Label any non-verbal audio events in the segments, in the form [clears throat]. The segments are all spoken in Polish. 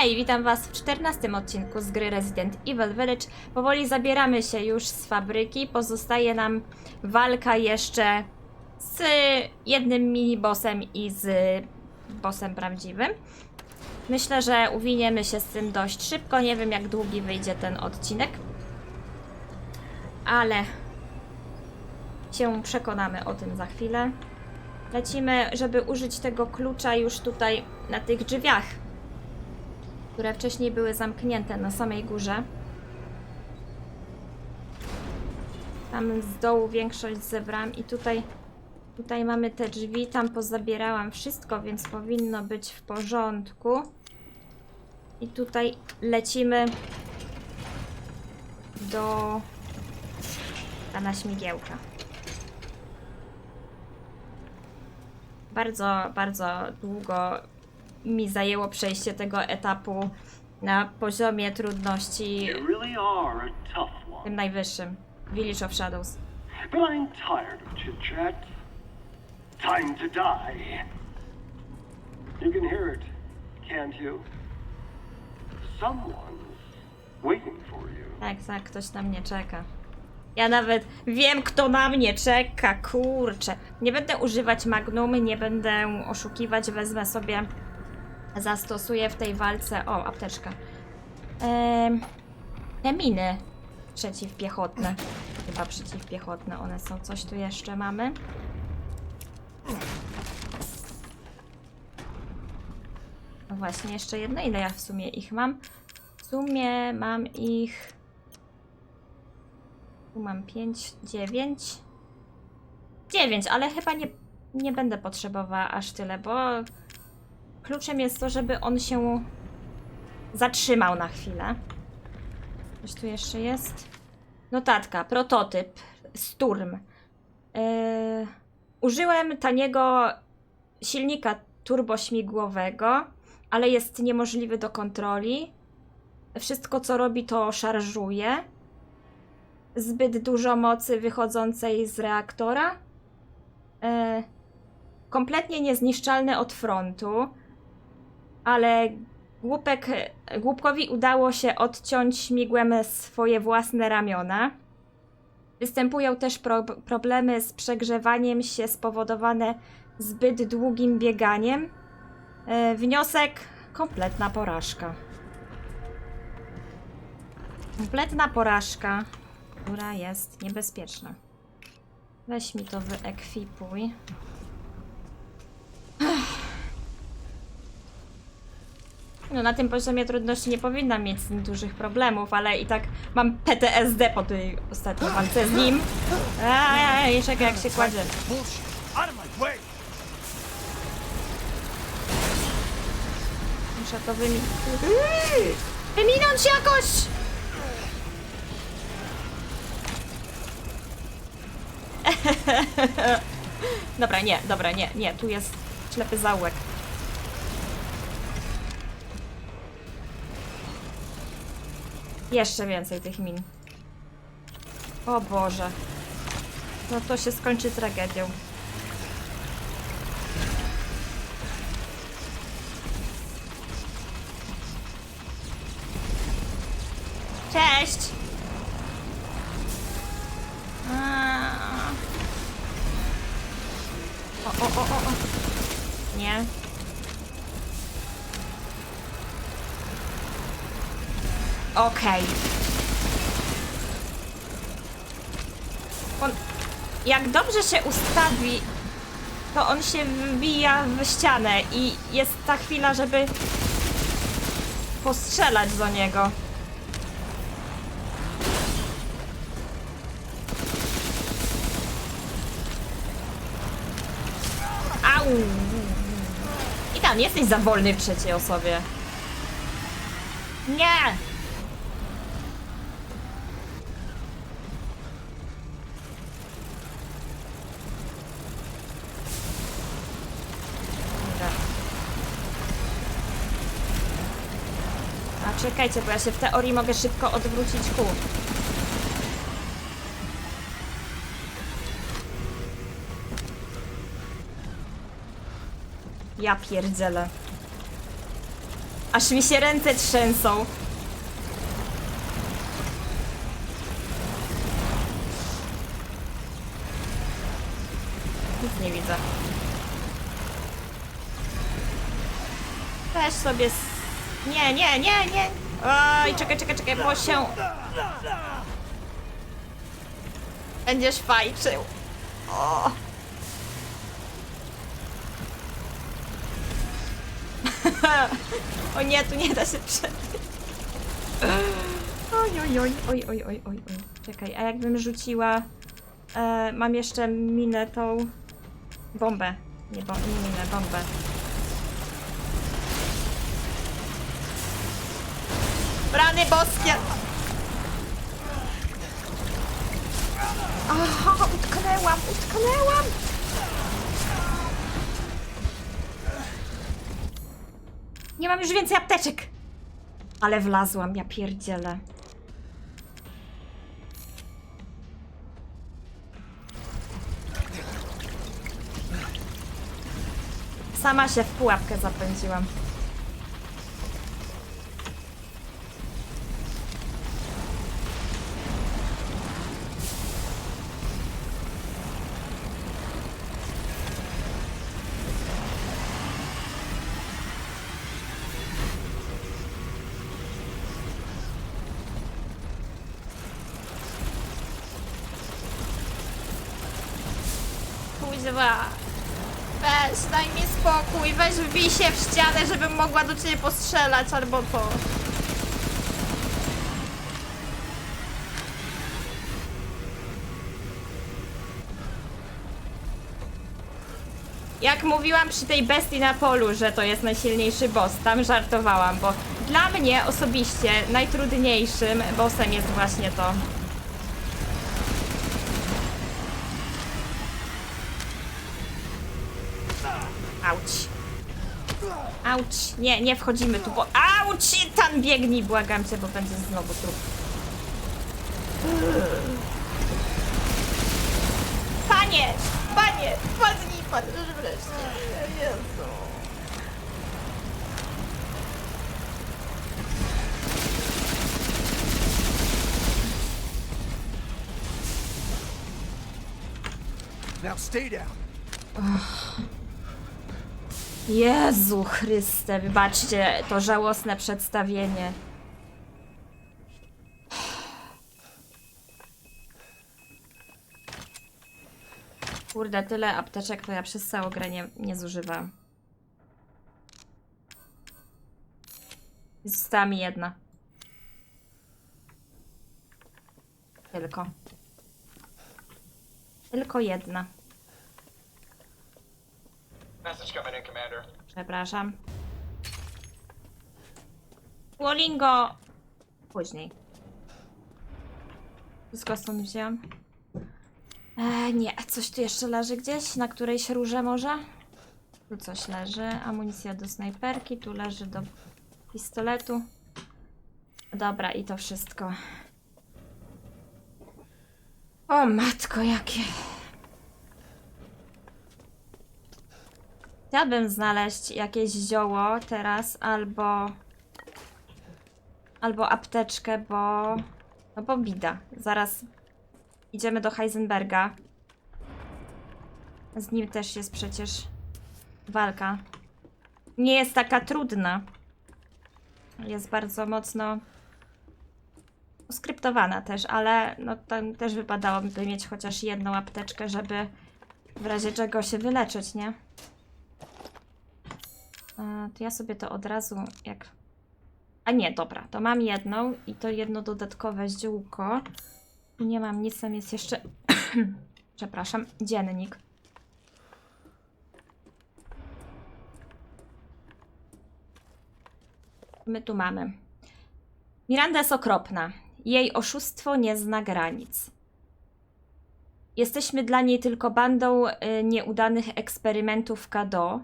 Hej, witam Was w 14 odcinku z gry Resident Evil Village. Powoli zabieramy się już z fabryki. Pozostaje nam walka jeszcze z jednym mini-bossem i z bossem prawdziwym. Myślę, że uwiniemy się z tym dość szybko. Nie wiem, jak długi wyjdzie ten odcinek. Ale się przekonamy o tym za chwilę. Lecimy, żeby użyć tego klucza już tutaj na tych drzwiach które wcześniej były zamknięte na samej górze. Tam z dołu większość zebrałam i tutaj, tutaj mamy te drzwi, tam pozabierałam wszystko, więc powinno być w porządku. I tutaj lecimy do pana śmigiełka. Bardzo, bardzo długo mi zajęło przejście tego etapu na poziomie trudności You really are a tough one. tym najwyższym. Village of Shadows. But I'm tired of chit chat. Time to die. You can hear it, can't you? Someone's waiting for you. Tak, tak, ktoś na mnie czeka. Ja nawet wiem, kto na mnie czeka, kurczę. Nie będę używać Magnum, nie będę oszukiwać, wezmę sobie, zastosuję w tej walce, o, apteczka. Ehm, te miny przeciwpiechotne, chyba przeciwpiechotne one są. Coś tu jeszcze mamy? No właśnie, jeszcze jedno. Ile ja w sumie ich mam? W sumie mam ich... Tu mam 5, 9. 9, ale chyba nie, nie będę potrzebowała aż tyle, bo kluczem jest to, żeby on się zatrzymał na chwilę. Coś tu jeszcze jest? Notatka, prototyp, Sturm. Yy, użyłem taniego silnika turbośmigłowego, ale jest niemożliwy do kontroli. Wszystko co robi to szarżuje zbyt dużo mocy wychodzącej z reaktora. E, kompletnie niezniszczalny od frontu, ale głupek, głupkowi udało się odciąć śmigłem swoje własne ramiona. Występują też pro, problemy z przegrzewaniem się spowodowane zbyt długim bieganiem. E, wniosek: kompletna porażka. Kompletna porażka która jest niebezpieczna. Weź mi to wyekwipuj. No na tym poziomie trudności nie powinnam mieć z nim dużych problemów, ale i tak mam PTSD po tej ostatniej walce z nim. Ej, czekaj jak się kładzie. Muszę to wymi... Wyminąć jakoś! [laughs] Dobra, nie, dobra, nie, nie, tu jest ślepy zaułek. Jeszcze więcej tych min. O Boże. No to się skończy tragedią. Cześć! O, o, o, o, o. Nie. Okej. On, jak dobrze się ustawi, to on się wbija w ścianę i jest ta chwila, żeby postrzelać do niego. Au! I tam jesteś za wolny w trzeciej osobie. Nie! Dobra. A czekajcie, bo ja się w teorii mogę szybko odwrócić ku. Ja pierdzielę. Aż mi się ręce trzęsą. Nic nie widzę. Weź sobie. Nie, nie, nie, nie. Oj, czekaj, czekaj, czekaj, bo się. Będziesz fajczył. O. [laughs] o nie, tu nie da się przebiec. Oj, oj, oj, oj, oj, oj, oj, oj. Czekaj, a jakbym rzuciła... E, mam jeszcze minę tą... Bombę. Nie, bo, nie minę, bombę. Boskie! Aha, utknęłam, utknęłam! Nie mam już więcej apteczek! Ale wlazłam, ja pierdzielę. Sama się w pułapkę zapędziłam. Kuźwa. Weź, daj mi spokój, weź wbij się w ścianę, żebym mogła do ciebie postrzelać albo to. Jak mówiłam przy tej bestii na polu, że to jest najsilniejszy boss, tam żartowałam, bo dla mnie osobiście najtrudniejszym bossem jest właśnie to. Auć. Auć. Nie, nie wchodzimy tu, bo... Auć! Tam biegnij, błagam cię, bo będzie znowu trup. Panie! Panie! Padnij pan już wreszcie. Jezu. Now stay down. Jezu Chryste, wybaczcie to żałosne przedstawienie. Kurde, tyle apteczek to ja przez całą grę nie, nie zużywam. Została mi jedna. Tylko. Tylko jedna. Message coming in, Commander. Przepraszam. Wolingo! Później. Wszystko stąd wziąłem. E, nie, coś tu jeszcze leży gdzieś? Na którejś rurze może? Tu coś leży. Amunicja do snajperki, tu leży do pistoletu. Dobra, i to wszystko. O matko, jakie... Chciałabym znaleźć jakieś zioło teraz, albo... Albo apteczkę, bo... No bo bida. Zaraz idziemy do Heisenberga. Z nim też jest przecież walka. Nie jest taka trudna. Jest bardzo mocno skryptowana też, ale no tam też wypadałoby mieć chociaż jedną apteczkę, żeby w razie czego się wyleczyć, nie? To ja sobie to od razu jak. A nie, dobra, to mam jedną i to jedno dodatkowe ziółko. Nie mam nic, tam jest jeszcze. [clears throat] Przepraszam, dziennik. My tu mamy. Miranda jest okropna. Jej oszustwo nie zna granic. Jesteśmy dla niej tylko bandą y, nieudanych eksperymentów Kado.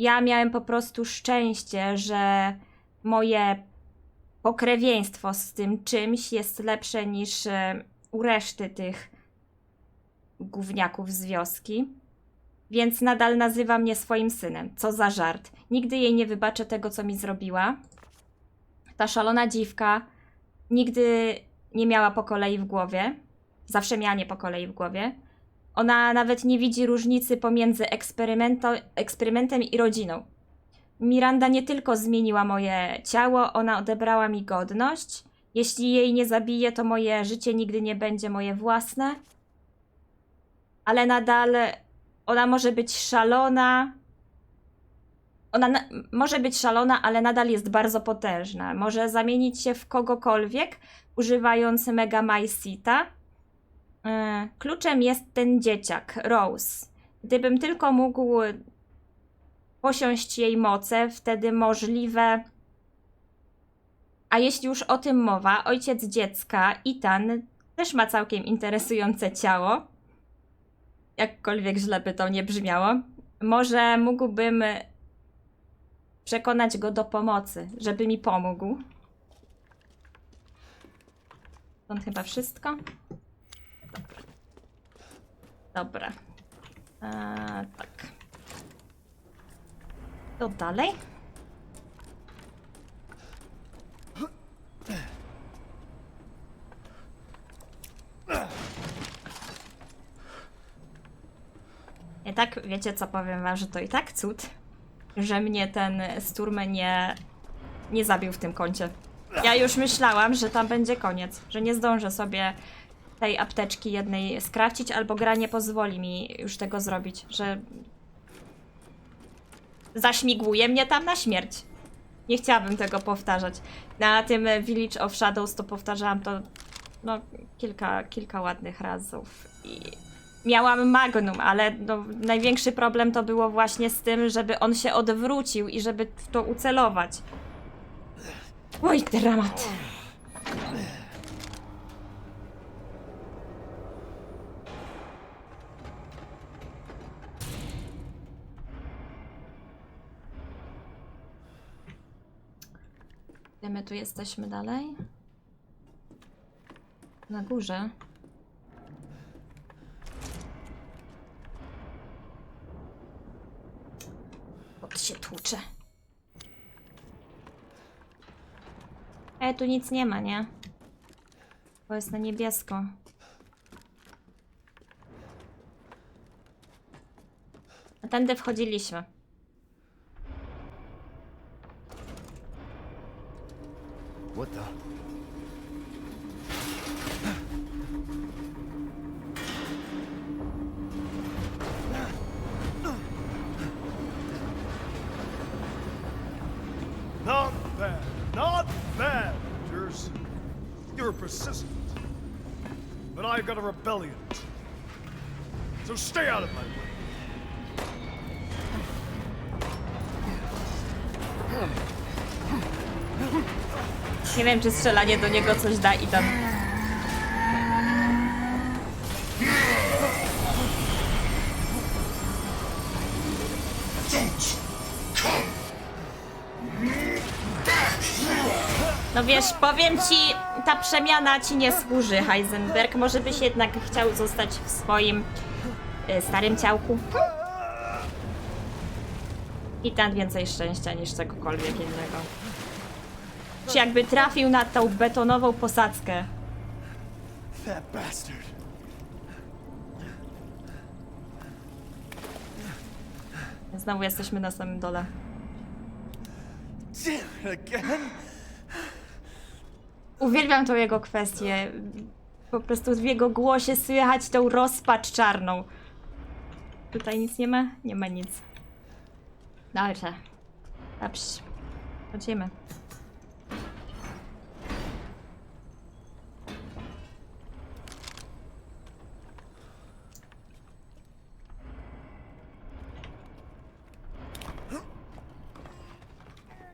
Ja miałem po prostu szczęście, że moje pokrewieństwo z tym czymś jest lepsze niż e, u reszty tych gówniaków z wioski. więc nadal nazywa mnie swoim synem. Co za żart. Nigdy jej nie wybaczę tego, co mi zrobiła. Ta szalona dziwka nigdy nie miała po kolei w głowie. Zawsze miała nie po kolei w głowie. Ona nawet nie widzi różnicy pomiędzy eksperymentem i rodziną. Miranda nie tylko zmieniła moje ciało, ona odebrała mi godność. Jeśli jej nie zabiję, to moje życie nigdy nie będzie moje własne. Ale nadal ona może być szalona. Ona na- może być szalona, ale nadal jest bardzo potężna. Może zamienić się w kogokolwiek, używając Mega Mysita. Yy, Kluczem jest ten dzieciak, Rose. Gdybym tylko mógł posiąść jej moce, wtedy możliwe. A jeśli już o tym mowa, ojciec dziecka, Ethan, też ma całkiem interesujące ciało. Jakkolwiek źle by to nie brzmiało. Może mógłbym przekonać go do pomocy, żeby mi pomógł. Stąd chyba wszystko. Dobra. Eee, tak. To dalej. I tak, wiecie co powiem wam, że to i tak cud, że mnie ten Sturmy nie, nie zabił w tym kącie. Ja już myślałam, że tam będzie koniec, że nie zdążę sobie tej apteczki jednej skracić, albo gra nie pozwoli mi już tego zrobić, że zaśmiguje mnie tam na śmierć. Nie chciałabym tego powtarzać. Na tym Village of Shadows to powtarzałam to no, kilka, kilka ładnych razów. I miałam Magnum, ale no, największy problem to było właśnie z tym, żeby on się odwrócił i żeby w to ucelować. Oj, dramat. My tu jesteśmy dalej? Na górze. Kot się tłucze. E, tu nic nie ma, nie? Bo jest na niebiesko. A tędy wchodziliśmy. Not bad. Not bad, Rangers. You're persistent. But I've got a rebellion. So stay out of my way. Nie wiem, czy strzelanie do niego coś da i tam. Wiesz, powiem ci, ta przemiana ci nie służy, Heisenberg. Może byś jednak chciał zostać w swoim y, starym ciałku. I tam więcej szczęścia niż czegokolwiek innego. Czy jakby trafił na tą betonową posadzkę. That bastard. Znowu jesteśmy na samym dole. Again. Uwielbiam tą jego kwestię. Po prostu w jego głosie słychać tą rozpacz czarną. Tutaj nic nie ma? Nie ma nic. Dobrze. Dobrze. Chodzimy.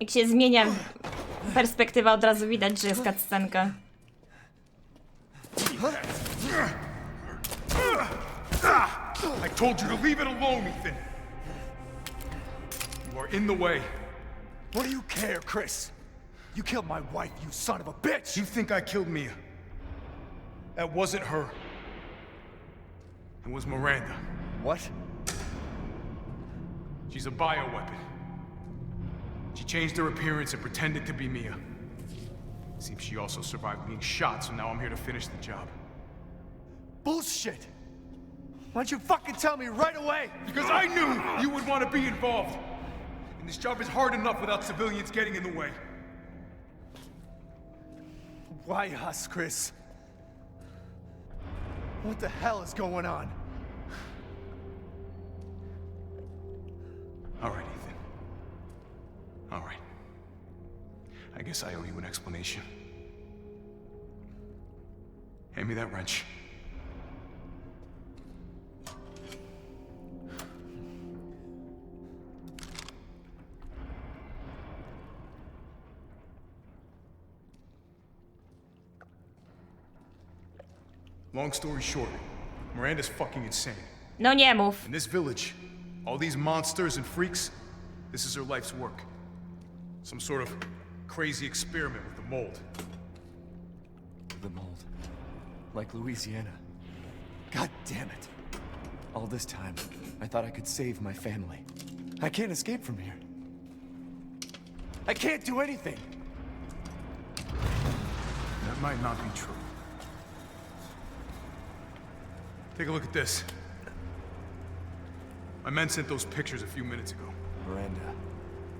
Jak się zmienia perspektywa, od razu widać, że jest cutscenka. I told you to leave it alone, Ethan. You are in the way. What do you care, Chris? You killed my wife, you son of a bitch! You think I killed Mia? That wasn't her. It was Miranda. What? She's a bioweapon. She changed her appearance and pretended to be Mia. Seems she also survived being shot, so now I'm here to finish the job. Bullshit! Why don't you fucking tell me right away? Because I knew you would want to be involved. And this job is hard enough without civilians getting in the way. Why us, Chris? What the hell is going on? All right, Ethan. All right. I guess I owe you an explanation. Hand me that wrench. Long story short, Miranda's fucking insane. No nie mów. In this village, all these monsters and freaks, this is her life's work. Some sort of crazy experiment with the mold. The mold. Like Louisiana. God damn it. All this time, I thought I could save my family. I can't escape from here. I can't do anything. That might not be true. Take a look at this. My men sent those pictures a few minutes ago. Miranda.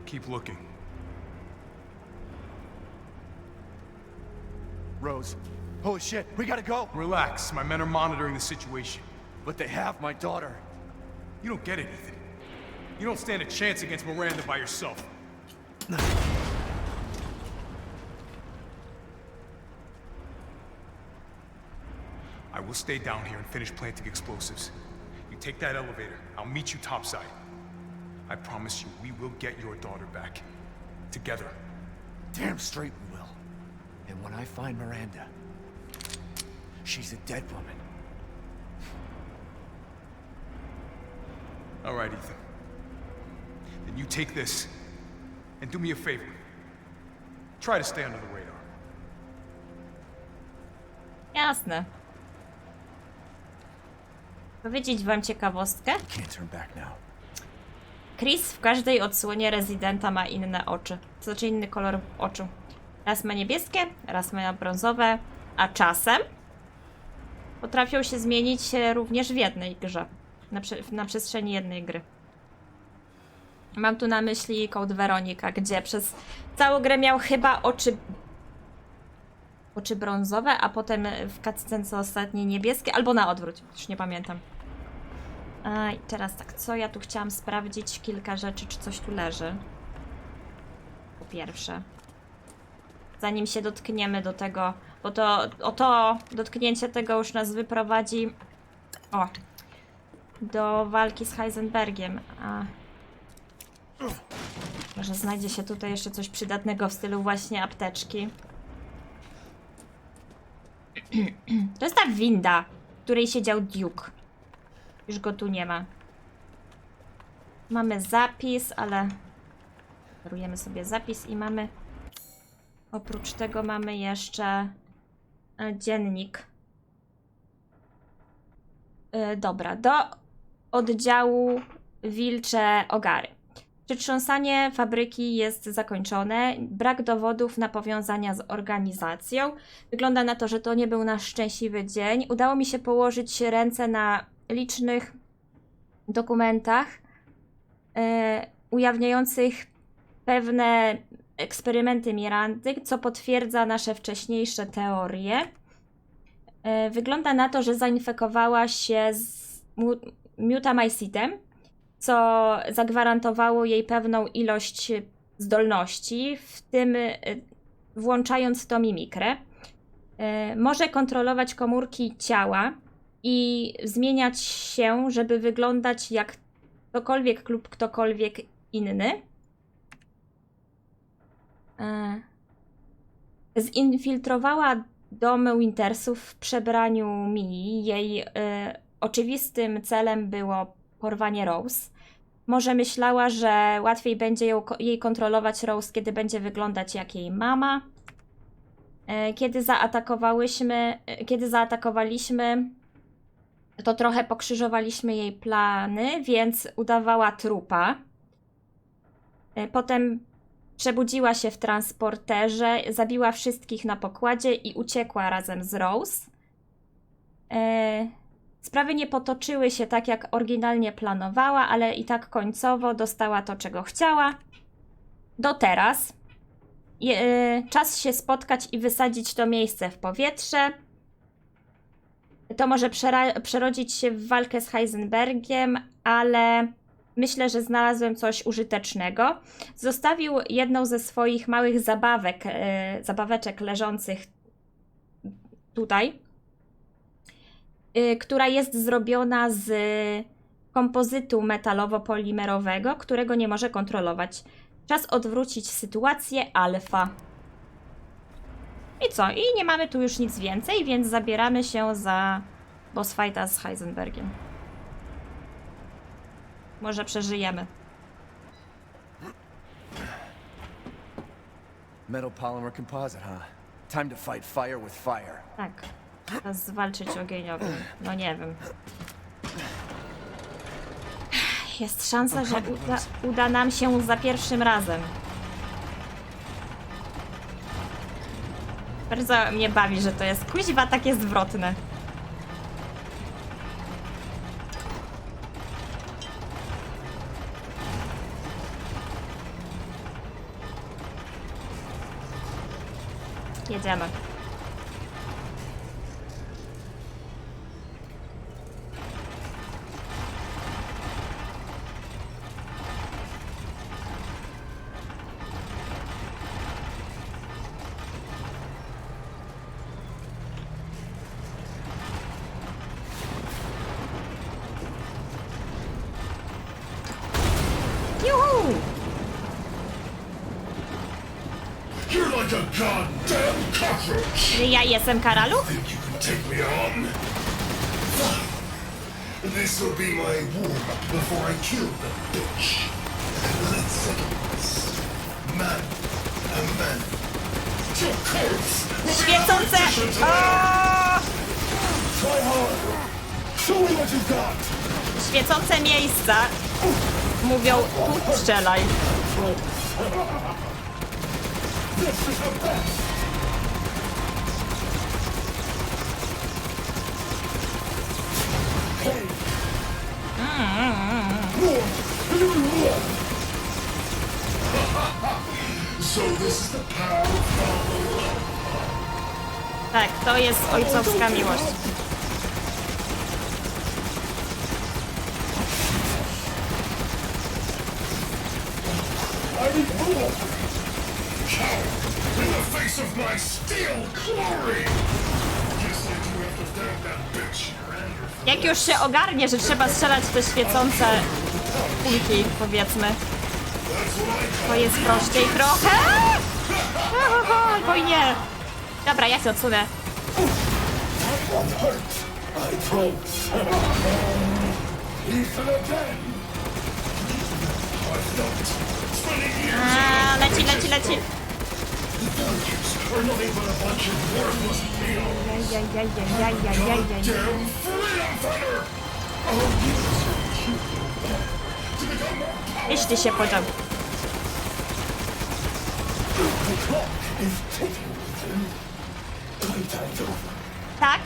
Keep looking. Rose. Holy shit, we gotta go! Relax, my men are monitoring the situation. But they have my daughter. You don't get it, Ethan. You don't stand a chance against Miranda by yourself. I will stay down here and finish planting explosives. You take that elevator. I'll meet you topside. I promise you, we will get your daughter back. Together. Damn straight we will. And when I find Miranda, she's a dead woman. All right, Ethan. Then you take this and do me a favor. Try to stay under the radar. Jasne. Powiedzieć wam ciekawostkę? Can't turn back now. Chris w każdej odsłonie rezydenta ma inne oczy. To znaczy inny kolor oczu. Raz ma niebieskie, raz ma brązowe, a czasem potrafią się zmienić e, również w jednej grze. Na, na przestrzeni jednej gry. Mam tu na myśli Code Veronica, gdzie przez całą grę miał chyba oczy oczy brązowe, a potem w cutscence ostatniej niebieskie, albo na odwrót, już nie pamiętam. A, i teraz tak, co ja tu chciałam sprawdzić? Kilka rzeczy, czy coś tu leży. Po pierwsze. Zanim się dotkniemy do tego, bo to o to dotknięcie tego już nas wyprowadzi. O! Do walki z Heisenbergiem. A. Może znajdzie się tutaj jeszcze coś przydatnego w stylu właśnie apteczki. To jest ta winda, w której siedział Duke. Już go tu nie ma. Mamy zapis, ale darujemy sobie zapis i mamy oprócz tego mamy jeszcze e, dziennik. E, Dobra, do oddziału Wilcze Ogary. Przetrząsanie fabryki jest zakończone. Brak dowodów na powiązania z organizacją. Wygląda na to, że to nie był nasz szczęśliwy dzień. Udało mi się położyć ręce na licznych dokumentach e, ujawniających pewne eksperymenty Mirandy, co potwierdza nasze wcześniejsze teorie. E, wygląda na to, że zainfekowała się z mu- mutamycetem, co zagwarantowało jej pewną ilość zdolności, w tym e, włączając to mimikrę. E, Może kontrolować komórki ciała i zmieniać się, żeby wyglądać jak ktokolwiek lub ktokolwiek inny. E, Zinfiltrowała dom Wintersów w przebraniu Mii. Jej e, oczywistym celem było porwanie Rose. Może myślała, że łatwiej będzie ją, jej kontrolować Rose, kiedy będzie wyglądać jak jej mama. E, Kiedy zaatakowałyśmy, kiedy zaatakowaliśmy, to trochę pokrzyżowaliśmy jej plany, więc udawała trupa. Potem przebudziła się w transporterze, zabiła wszystkich na pokładzie i uciekła razem z Rose. E, Sprawy nie potoczyły się tak, jak oryginalnie planowała, ale i tak końcowo dostała to, czego chciała. Do teraz. E, czas się spotkać i wysadzić to miejsce w powietrze. To może przerodzić się w walkę z Heisenbergiem, ale myślę, że znalazłem coś użytecznego. Zostawił jedną ze swoich małych zabawek, e, zabaweczek leżących tutaj, e, która jest zrobiona z kompozytu metalowo-polimerowego, którego nie może kontrolować. Czas odwrócić sytuację alfa. I co? I nie mamy tu już nic więcej, więc zabieramy się za boss fighta z Heisenbergiem. Może przeżyjemy. Metal polymer composite, huh? Time to fight fire with fire. Tak. Czas zwalczyć ogień ogniu. No nie wiem. Jest szansa, że uda, uda nam się za pierwszym razem. Bardzo mnie bawi, że to jest kuźwa takie zwrotne. Jedziemy. Jestem Karalu? Think you can take me on? Fine. This will be my warm-up before I kill the bitch. Let's settle this. Man, a man. Your corpse will be Świecące! efficient O! Try harder. Show me what you've got. Świecące miejsca mówią tu strzelaj. This is the best. So this is the power of Tak, to jest ojcowska miłość. I! Coward! In the face of my steel glory! Guess I do have to thank that bitch Jak już się ogarnie, że trzeba strzelać te świecące kulki, powiedzmy, to jest prościej trochę. Albo nie. Dobra, ja się odsunę. call hurt! I don't! Ethan again! I felt spending years A, leci, leci, leci. Iść ty się podział. Tak?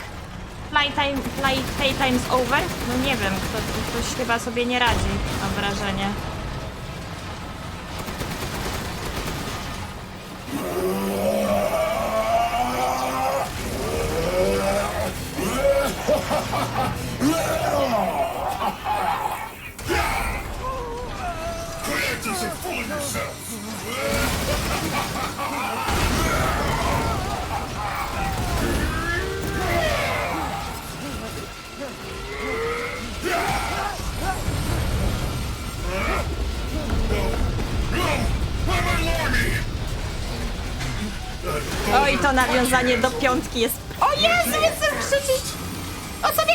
My time, my pay time's over? No nie wiem, to, ktoś chyba sobie nie radzi, mam wrażenie. Ha ha ha! Oj, to nawiązanie do piątki jest... O Jezu, nie chcę krzyczeć! O sobie!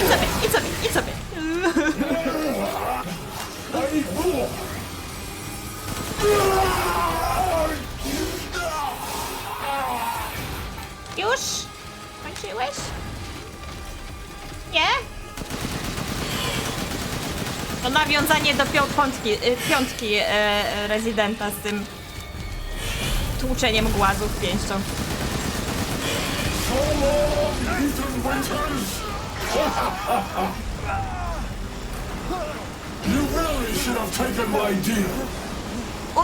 I sobie, i sobie, i sobie. I! Już? To nawiązanie do piątki, y, piątki e, rezydenta z tym tłuczeniem głazów pięścią.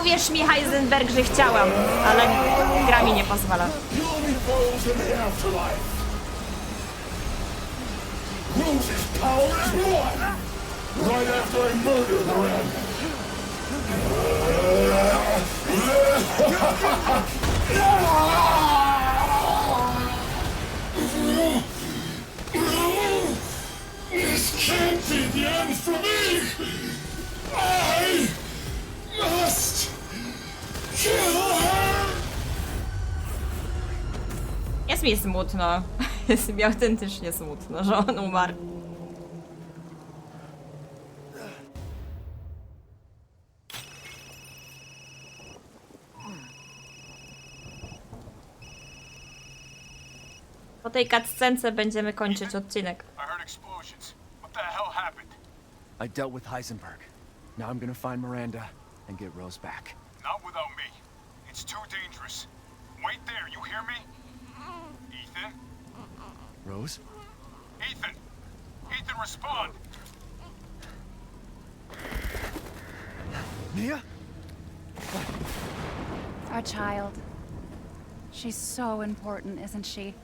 Uwierz mi, Heisenberg, że chciałam, ale gra mi nie pozwala. Rose's power is one. Right after I murdered Miranda. This can't be the end for me. I must kill her. Jest mi smutno. [laughs] Jest mi autentycznie smutno, że on umarł. Po tej cutscence będziemy kończyć odcinek. I heard explosions. What the hell happened? I dealt with Heisenberg. Now I'm gonna find Miranda and get Rose back. Not without me. It's too dangerous. Wait there, you hear me? Ethan? Rose? Ethan! Ethan, respond! Mia? Our child. She's so important, isn't she?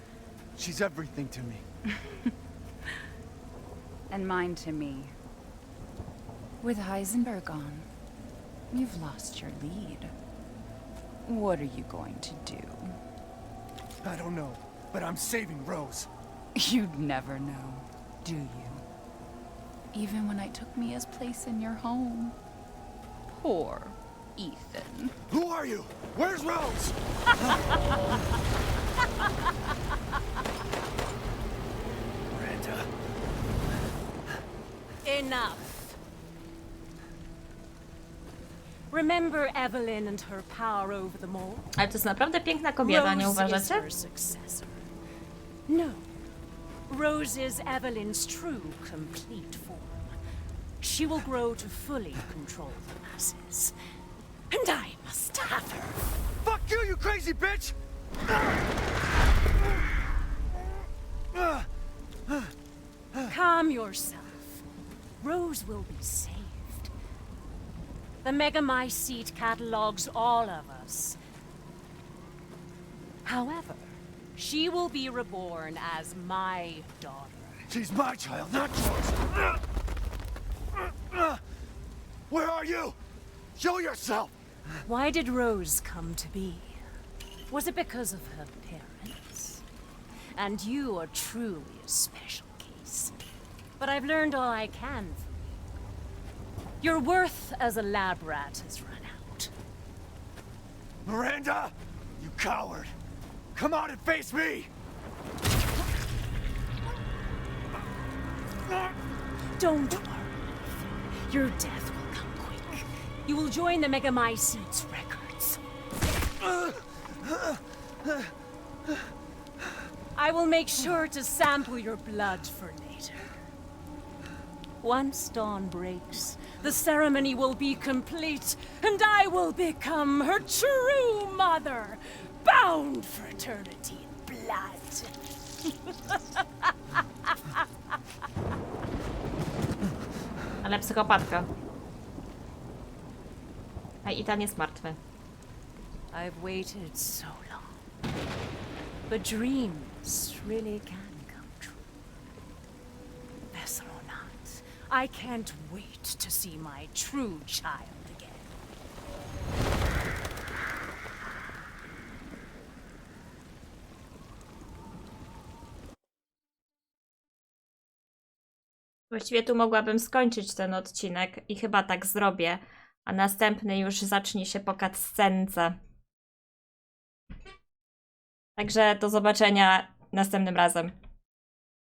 She's everything to me. [laughs] And mine to me. With Heisenberg gone, you've lost your lead. What are you going to do? I don't know, but I'm saving Rose. [laughs] You'd never know, do you? Even when I took Mia's place in your home. Poor Ethan. Who are you? Where's Rose? [laughs] Miranda. Enough. Remember Evelyn and her power over them all? Ale to jest naprawdę piękna kobieta, nie Rose is uważacie? No. Rose is Evelyn's true, complete form. She will grow to fully control the masses. And I must have her. Fuck you, you crazy bitch! Calm yourself. Rose will be saved. The Megamycete catalogs all of us. However, she will be reborn as my daughter. She's my child, not yours. Where are you? Show yourself! Why did Rose come to be? Was it because of her parents? And you are truly a special case. But I've learned all I can from you. Your worth as a lab rat has run out. Miranda! You coward! Come out and face me! Don't worry. Your death will come quick. You will join the Megamycete's I will make sure to sample your blood for later. Once dawn breaks, the ceremony will be complete, and I will become her true mother, bound for eternity in blood. [laughs] Ale psychopatka. A Ethan jest martwy. I've waited so long. But dreams really can come true. Vessel or not, I can't wait to see my true child. Właściwie tu mogłabym skończyć ten odcinek i chyba tak zrobię, a następny już zacznie się po cutscence. Także do zobaczenia następnym razem.